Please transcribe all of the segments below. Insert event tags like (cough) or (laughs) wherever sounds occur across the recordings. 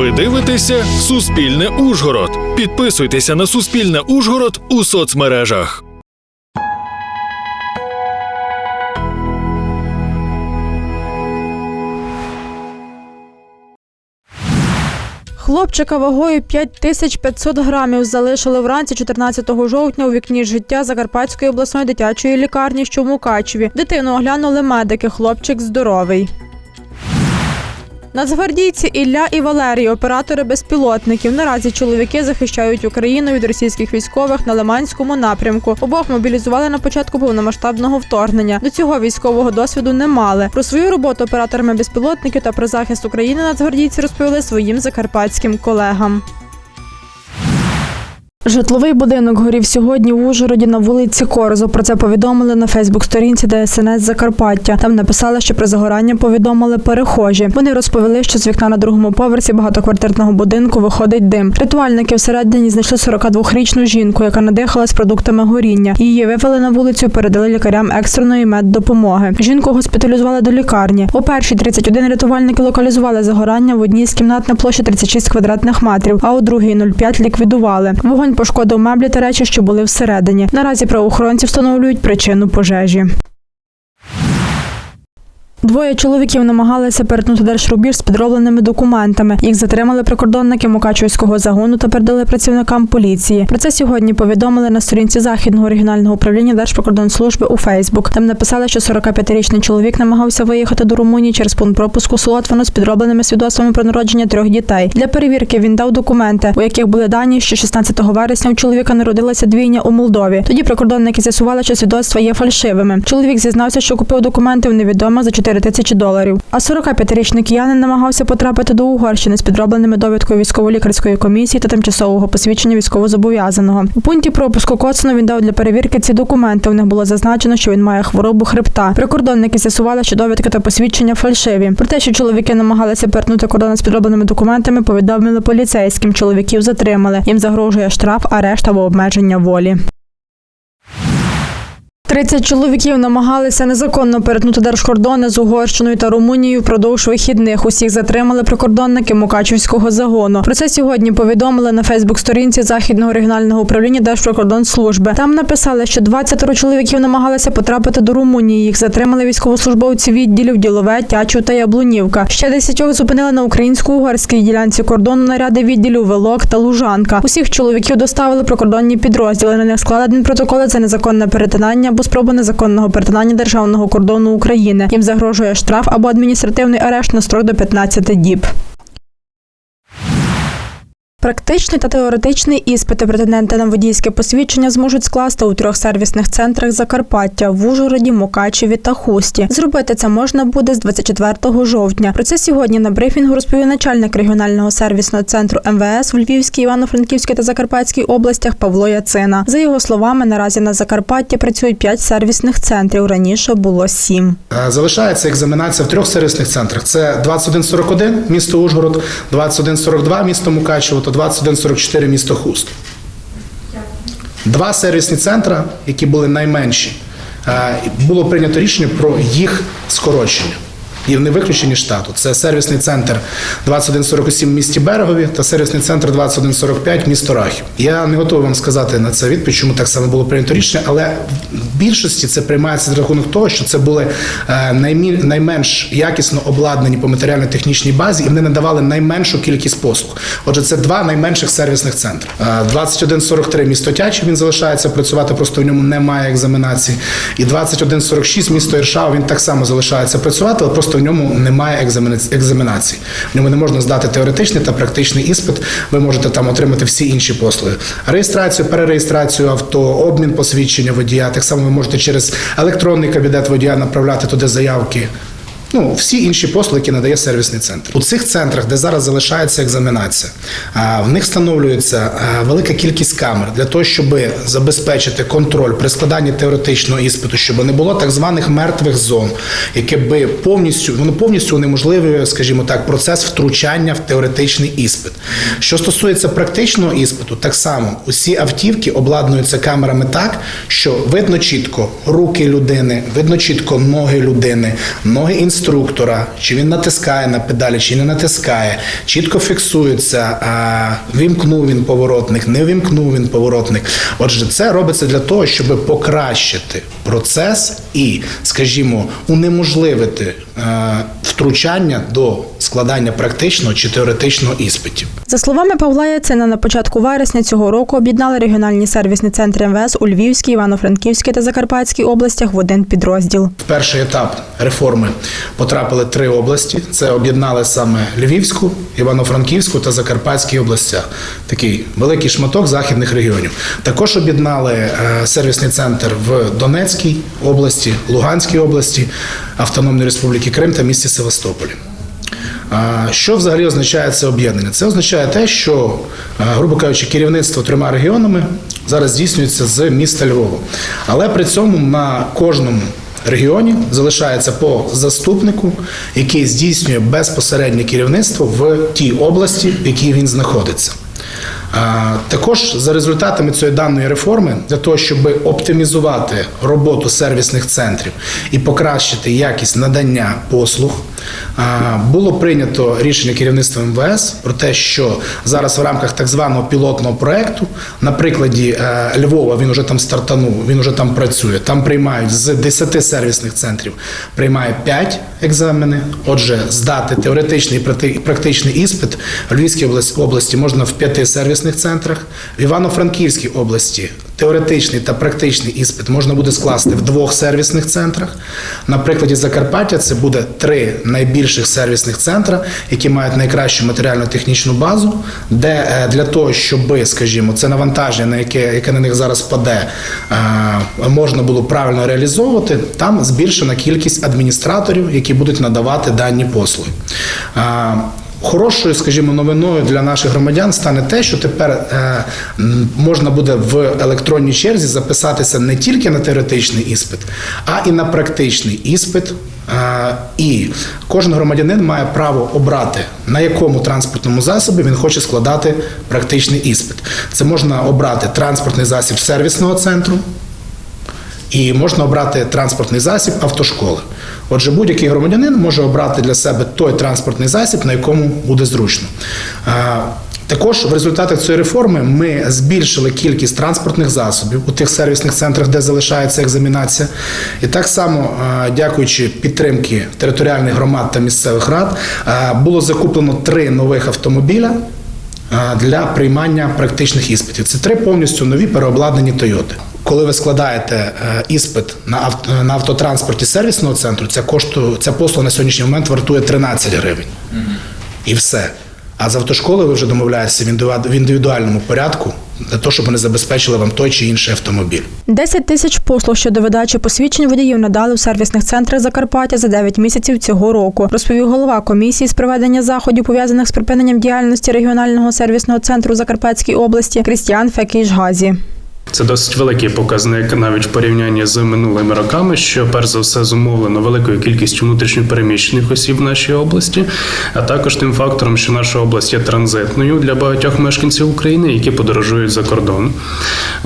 Ви дивитеся Суспільне Ужгород. Підписуйтеся на Суспільне Ужгород у соцмережах. Хлопчика вагою 5500 грамів залишили вранці 14 жовтня у вікні життя Закарпатської обласної дитячої лікарні, що в Мукачеві. Дитину оглянули медики. Хлопчик здоровий. Нацгвардійці Ілля і Валерій, оператори безпілотників. Наразі чоловіки захищають Україну від російських військових на Лиманському напрямку. Обох мобілізували на початку повномасштабного вторгнення. До цього військового досвіду не мали. Про свою роботу операторами безпілотників та про захист України нацгвардійці розповіли своїм закарпатським колегам. Житловий будинок горів сьогодні в Ужгороді на вулиці Корзо. Про це повідомили на Фейсбук-сторінці ДСНС Закарпаття. Там написали, що про загорання повідомили перехожі. Вони розповіли, що з вікна на другому поверсі багатоквартирного будинку виходить дим. Рятувальники всередині знайшли 42-річну жінку, яка надихалась продуктами горіння. Її вивели на вулицю, передали лікарям екстреної меддопомоги. Жінку госпіталізували до лікарні. У першій 31 рятувальники локалізували загорання в одній з кімнат на площі 36 квадратних метрів, а у другій 0,5 ліквідували. Вогонь пошкодив меблі та речі, що були всередині. Наразі правоохоронці встановлюють причину пожежі. Двоє чоловіків намагалися перетнути держрубіж з підробленими документами. Їх затримали прикордонники Мукачівського загону та передали працівникам поліції. Про це сьогодні повідомили на сторінці західного регіонального управління Держприкордонслужби у Фейсбук. Там написали, що 45-річний чоловік намагався виїхати до Румунії через пункт пропуску Солотвино з підробленими свідоцтвами про народження трьох дітей. Для перевірки він дав документи, у яких були дані, що 16 вересня у чоловіка народилася двійня у Молдові. Тоді прикордонники з'ясували, що свідоцтва є фальшивими. Чоловік зізнався, що купив документи в невідомо за 4 тисячі доларів. А 45-річний киянин намагався потрапити до Угорщини з підробленими довідкою військово-лікарської комісії та тимчасового посвідчення військовозобов'язаного. У пункті пропуску Коцину він дав для перевірки ці документи. У них було зазначено, що він має хворобу хребта. Прикордонники з'ясували, що довідки та посвідчення фальшиві. Про те, що чоловіки намагалися перетнути кордон з підробленими документами, повідомили поліцейським. Чоловіків затримали. Їм загрожує штраф, арешт або обмеження волі. 30 чоловіків намагалися незаконно перетнути держкордони з Угорщиною та Румунією впродовж вихідних. Усіх затримали прикордонники Мукачівського загону. Про це сьогодні повідомили на Фейсбук-сторінці західного регіонального управління Держприкордонслужби. Там написали, що 20 чоловіків намагалися потрапити до Румунії. Їх затримали військовослужбовці відділів Ділове, Тячу та Яблунівка. Ще десятьох зупинили на українсько-угорській ділянці кордону наряди відділів Велок та Лужанка. Усіх чоловіків доставили прикордонні підрозділи. На них складені протоколи за незаконне перетинання або спроба незаконного перетинання державного кордону України. Їм загрожує штраф або адміністративний арешт на строк до 15 діб. Практичний та теоретичний іспити претенденти на водійське посвідчення зможуть скласти у трьох сервісних центрах Закарпаття в Ужгороді, Мукачеві та Хусті. Зробити це можна буде з 24 жовтня. Про це сьогодні на брифінгу розповів начальник регіонального сервісного центру МВС в Львівській, Івано-Франківській та Закарпатській областях Павло Яцина. За його словами, наразі на Закарпатті працюють п'ять сервісних центрів. Раніше було сім. Е, Залишається екзаменація в трьох сервісних центрах: це 2141 місто Ужгород, 2142 місто Мукачево та 2144 місто Хуст. Два сервісні центри, які були найменші, е, було прийнято рішення про їх скорочення. І вони виключені штату. Це сервісний центр 2147 в місті Берегові та сервісний центр 2145 місто Рахів. Я не готовий вам сказати на це відповідь, чому так саме було прийнято рішення, але в більшості це приймається за рахунок того, що це були е, найменш якісно обладнані по матеріально-технічній базі, і вони надавали найменшу кількість послуг. Отже, це два найменших сервісних центри. Е, 2143 місто Тячів, він залишається працювати, просто в ньому немає екзаменації. І 2146 місто Іршава, він так само залишається працювати, але просто в ньому немає екзамена- екзаменації. В ньому не можна здати теоретичний та практичний іспит. Ви можете там отримати всі інші послуги: реєстрацію, перереєстрацію авто, обмін посвідчення водія. Так само ви можете через електронний кабінет водія направляти туди заявки. Ну, всі інші послуги, які надає сервісний центр. У цих центрах, де зараз залишається екзаменація, в них встановлюється велика кількість камер для того, щоб забезпечити контроль при складанні теоретичного іспиту, щоб не було так званих мертвих зон, яке би повністю воно повністю унеможливлює, скажімо так, процес втручання в теоретичний іспит. Що стосується практичного іспиту, так само усі автівки обладнуються камерами так, що видно чітко руки людини, видно чітко ноги людини, ноги інструктора інструктора, чи він натискає на педалі, чи не натискає, чітко фіксується, а, вимкнув він поворотник, не вимкнув він поворотник. Отже, це робиться для того, щоб покращити процес і, скажімо, унеможливити е, втручання до складання практичного чи теоретичного іспитів. За словами Павла Яцина, на початку вересня цього року об'єднали регіональні сервісні центри МВС у Львівській, Івано-Франківській та Закарпатській областях в один підрозділ. Перший етап реформи потрапили три області. Це об'єднали саме Львівську, Івано-Франківську та Закарпатські областя. Такий великий шматок західних регіонів. Також об'єднали е, сервісний центр в Донецькій області, Луганській області, Автономної Республіки Крим та місті Севастополі. Що взагалі означає це об'єднання? Це означає те, що, е, грубо кажучи, керівництво трьома регіонами зараз здійснюється з міста Львова. Але при цьому на кожному регіоні залишається по заступнику, який здійснює безпосереднє керівництво в тій області, в якій він знаходиться. Також за результатами цієї даної реформи, для того, щоб оптимізувати роботу сервісних центрів і покращити якість надання послуг, було прийнято рішення керівництва МВС про те, що зараз в рамках так званого пілотного проекту, на прикладі е, Львова, він уже там стартанув, він уже там працює. Там приймають з 10 сервісних центрів, приймає 5 екзамени. Отже, здати теоретичний і практичний іспит в Львівській області- можна в п'яти сервісних центрах, в Івано-Франківській області теоретичний та практичний іспит можна буде скласти в двох сервісних центрах. На прикладі Закарпаття це буде три найбільших сервісних центра, які мають найкращу матеріально-технічну базу, де е, для того, щоб, скажімо, це навантаження, на яке, яке на них зараз паде, е, можна було правильно реалізовувати, там збільшена кількість адміністраторів, які будуть надавати дані послуги. Хорошою, скажімо, новиною для наших громадян стане те, що тепер е, можна буде в електронній черзі записатися не тільки на теоретичний іспит, а і на практичний іспит. Е, і кожен громадянин має право обрати, на якому транспортному засобі він хоче складати практичний іспит. Це можна обрати транспортний засіб сервісного центру, і можна обрати транспортний засіб автошколи. Отже, будь-який громадянин може обрати для себе той транспортний засіб, на якому буде зручно. Також в результатах цієї реформи ми збільшили кількість транспортних засобів у тих сервісних центрах, де залишається екзамінація. І так само, дякуючи підтримки територіальних громад та місцевих рад, було закуплено три нових автомобіля для приймання практичних іспитів. Це три повністю нові переобладнані Тойоти. Коли ви складаєте е, іспит на авто, на автотранспорті сервісного центру, ця коштує ця послуга на сьогоднішній момент вартує 13 гривень. І все. А з автошколи ви вже домовляєтеся в індивідуальному порядку для того, щоб вони забезпечили вам той чи інший автомобіль. 10 тисяч послуг щодо видачі посвідчень водіїв надали у сервісних центрах Закарпаття за 9 місяців цього року, розповів голова комісії з проведення заходів, пов'язаних з припиненням діяльності регіонального сервісного центру Закарпатській області Крістіан Фекіш-Газі. Це досить великий показник навіть в порівнянні з минулими роками, що перш за все зумовлено великою кількістю внутрішньопереміщених осіб в нашій області, а також тим фактором, що наша область є транзитною для багатьох мешканців України, які подорожують за кордон.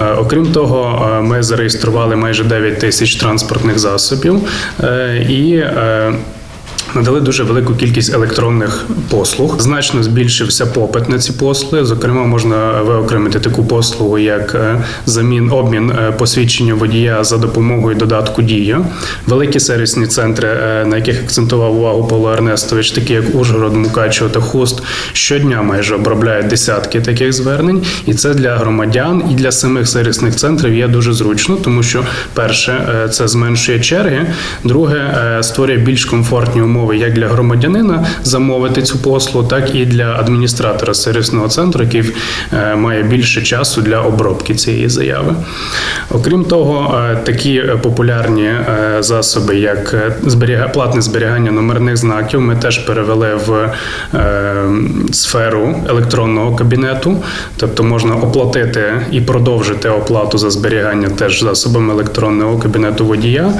Е, Окрім того, е, ми зареєстрували майже 9 тисяч транспортних засобів е, і Надали дуже велику кількість електронних послуг. Значно збільшився попит на ці послуги. Зокрема, можна виокремити таку послугу, як е, замін обмін е, посвідчення водія за допомогою додатку Дія. Великі сервісні центри, е, на яких акцентував увагу Павло Ернестович, такі як Ужгород, Мукачево та Хуст, щодня майже обробляють десятки таких звернень, і це для громадян і для самих сервісних центрів є дуже зручно, тому що перше це зменшує черги, друге створює більш комфортні умови як для громадянина замовити цю послугу, так і для адміністратора сервісного центру, який е, має більше часу для обробки цієї заяви. Окрім того, е, такі популярні е, засоби, як платне зберігання номерних знаків, ми теж перевели в сферу електронного кабінету, тобто можна оплатити і продовжити оплату за зберігання теж засобами електронного кабінету водія.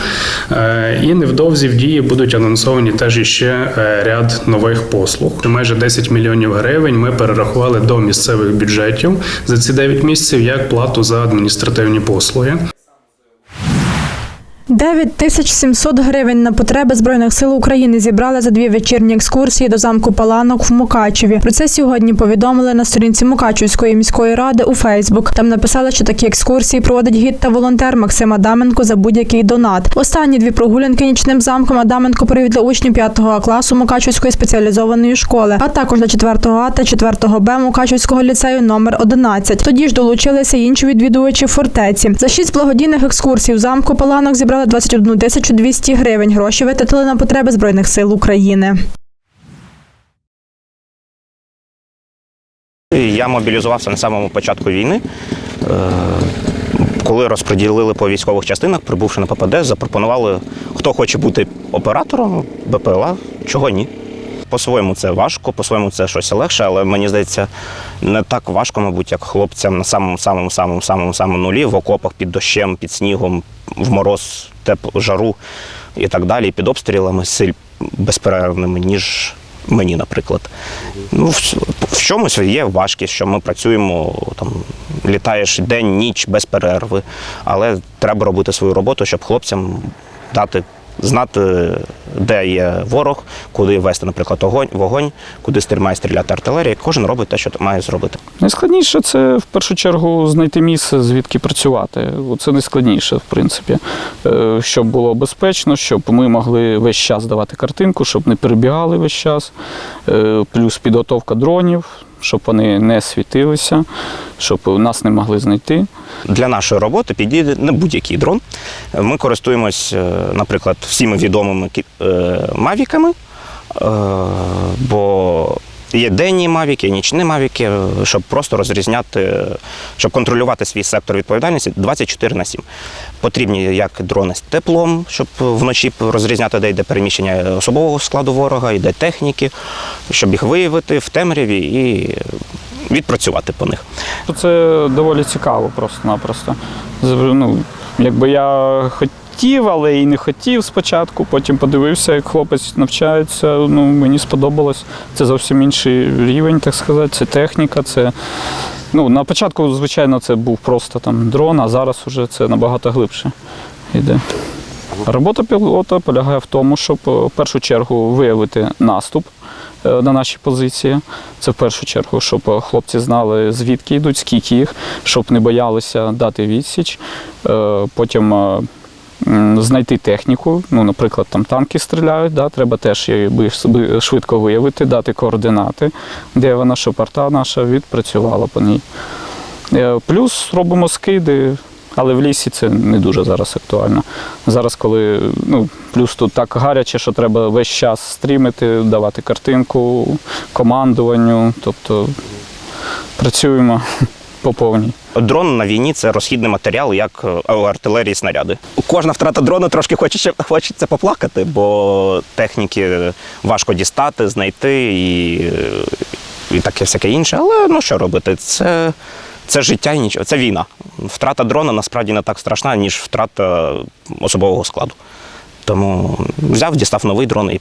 І невдовзі в дії будуть анонсовані теж іще ще ряд нових послуг. Майже 10 мільйонів гривень ми перерахували до місцевих бюджетів за ці 9 місяців як плату за адміністративні послуги. 9700 гривень на потреби збройних сил України зібрали за дві вечірні екскурсії до замку Паланок в Мукачеві. Про це сьогодні повідомили на сторінці Мукачевської міської ради у Фейсбук. Там написали, що такі екскурсії проводить гід та волонтер Максим Адаменко за будь-який донат. Останні дві прогулянки нічним замком Адаменко провів для учнів 5 класу Мукачевської спеціалізованої школи, а також для 4 А та 4 Б Мукачевського ліцею номер 11. Тоді ж долучилися інші відвідувачі фортеці. За шість благодійних екскурсій в замку Паланок зібрали 21 тисячу 200 гривень. Гроші витратили на потреби збройних сил України. Я мобілізувався на самому початку війни. Е, Коли розподілили по військових частинах, прибувши на ППД, запропонували, хто хоче бути оператором БПЛА, чого ні. По-своєму це важко, по-своєму це щось легше, але мені здається, не так важко, мабуть, як хлопцям на самому самому самому самому самому нулі, в окопах під дощем, під снігом, в мороз, теплу, жару і так далі, під обстрілами силь безперервними, ніж мені, наприклад. Ну, в, в чомусь є важкість, що ми працюємо там, літаєш день, ніч без перерви, але треба робити свою роботу, щоб хлопцям дати. Знати, де є ворог, куди вести, наприклад, огонь, вогонь, куди має стріляти артилерія. Кожен робить те, що має зробити. Найскладніше це в першу чергу знайти місце, звідки працювати. Це найскладніше, в принципі. Е, Щоб було безпечно, щоб ми могли весь час давати картинку, щоб не перебігали весь час. Е, Плюс підготовка дронів, щоб вони не світилися, щоб нас не могли знайти. Для нашої роботи підійде не будь-який дрон. Ми користуємось, е, наприклад, всіми відомими е, мавіками, е, бо є денні мавіки, нічні мавіки, е, щоб просто розрізняти, е, щоб контролювати свій сектор відповідальності 24 на 7. Потрібні як дрони з теплом, щоб вночі розрізняти, де йде переміщення особового складу ворога, йде техніки, щоб їх виявити в темряві і відпрацювати по них. Це доволі цікаво просто-напросто. Ну, якби я хотів, але і не хотів спочатку, потім подивився, як хлопець навчається. Ну, мені сподобалось. Це зовсім інший рівень, так сказати. Це техніка, це. Ну, на початку, звичайно, це був просто там дрон, а зараз уже це набагато глибше йде. Робота пілота полягає в тому, щоб е, в першу чергу виявити наступ е, на наші позиції. Це в першу чергу, щоб е, хлопці знали, звідки йдуть, скільки їх, щоб не боялися дати відсіч. Потім знайти техніку. Ну, наприклад, там танки стріляють, да, треба теж її швидко виявити, дати координати, де вона, щоб арта наша відпрацювала по ній. Е, Плюс робимо скиди, але в лісі це не дуже зараз актуально. Зараз, коли ну, плюс тут так гаряче, що треба весь час стрімити, давати картинку, командуванню, тобто працюємо (laughs) по повній. Дрон на війні це розхідний матеріал, як е, артилерії снаряди. Кожна втрата дрона трошки хочеться, хочеться поплакати, бо техніки важко дістати, знайти і, і таке всяке інше. Але ну що робити? Це, це життя і нічого. Це війна. Втрата дрона насправді не так страшна, ніж втрата особового складу. Тому взяв, дістав новий дрон і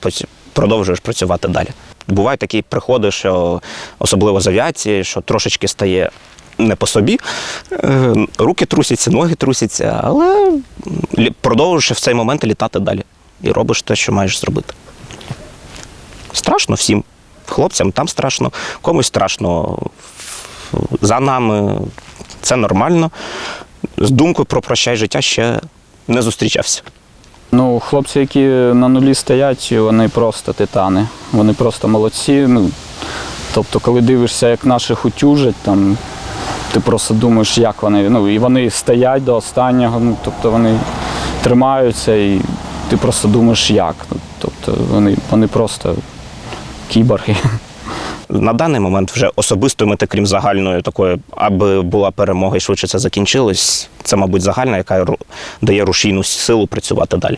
продовжуєш працювати далі. Бувають такі приходи, що особливо з авіації, що трошечки стає не по собі, е, руки трусяться, ноги трусяться, але продовжуєш в цей момент літати далі і робиш те, що маєш зробити. Страшно всім. Хлопцям там страшно, комусь страшно за нами. Це нормально. З думкою про прощай життя ще не зустрічався. Ну, хлопці, які на нулі стоять, вони просто титани. Вони просто молодці. Ну, тобто, коли дивишся, як наших утюжать, там, ти просто думаєш, як вони. Ну, і вони стоять до останнього, ну, тобто вони тримаються, і ти просто думаєш, як. Ну, Тобто вони, вони просто кіборги. На даний момент вже особистої мети, крім загальної такої, аби була перемога і швидше це закінчилось, це, мабуть, загальна, яка дає рушійну силу працювати далі.